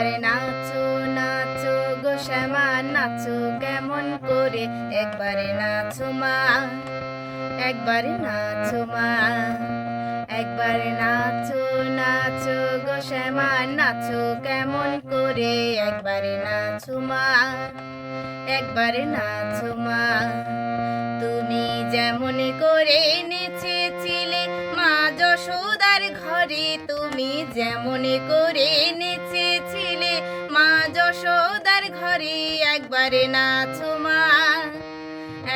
করে নাচো নাচো গো শ্যামা, নাচো কেমন করে? একবারে নাচো মা, একবারে নাচো মা, একবারে নাচো নাচো গো শ্যামা, নাচো কেমন করে? একবারে নাচো মা, একবারে নাচো মা। তুমি যেমন করে নেচেছিলে মা যশোদার ঘরে, তুমি যেমন করে নেচেছিলে যশোদার ঘরে একবারে নাচো মা,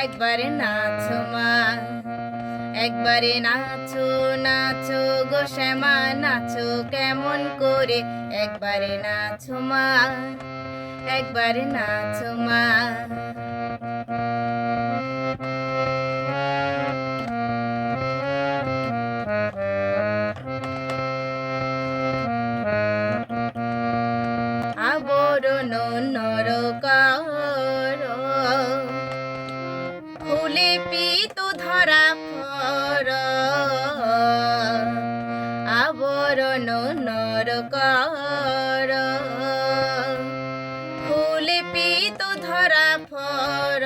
একবারে নাচো মা, একবারে নাচো নাচো গো শ্যামা, নাচো কেমন করে? একবারে নাচো মা, একবারে নাচো মা। নরকার ফুলে পিত ধরা ফর। আবরণ নরকার ফুলে পিত ধরা ফর।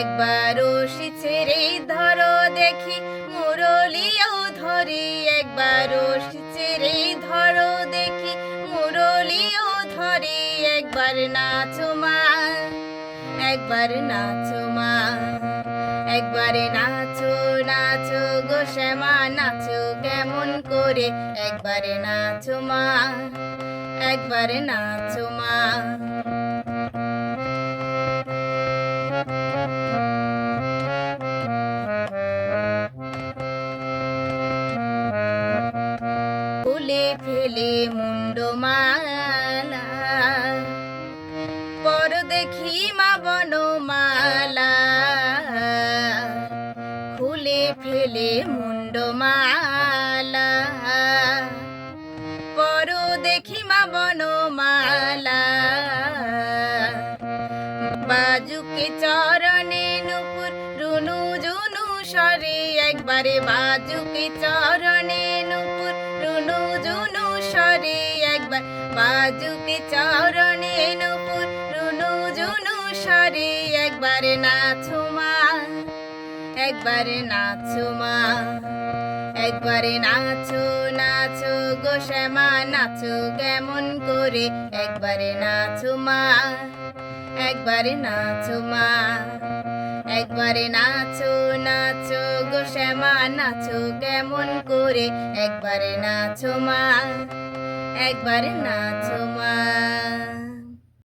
একবার ছেড়ে ধরো দেখি, মুরলিও ধরি, একবার ছেড়ে একবার নাচো মা একবার নাচো মা একবারে নাচো নাচো গো শ্যামা, নাচো কেমন করে? একবারে নাচো মা একবারে নাচো মা ফুলে ফেলে মুন্ড মা বনমালা। খুলে ফেলে মুন্ড মালা পর দেখি মা বনমালা। বাজুকে চরণে নুপুর, রুনু জুনু সরে একবারে বাজুকে চরণে নুপুর, রুনু জুনু সরে একবার বাজুকে চরণে নুপুর। একবারে নাচো মা একবারে নাচো মা একবারে নাচো নাচো গো শ্যামা নাচো কেমন করে? একবারে নাচো মা একবারে নাচো মা একবারে নাচো নাচো গো শ্যামা নাচো কেমন করে? একবারে নাচো মা একবারে নাচো মা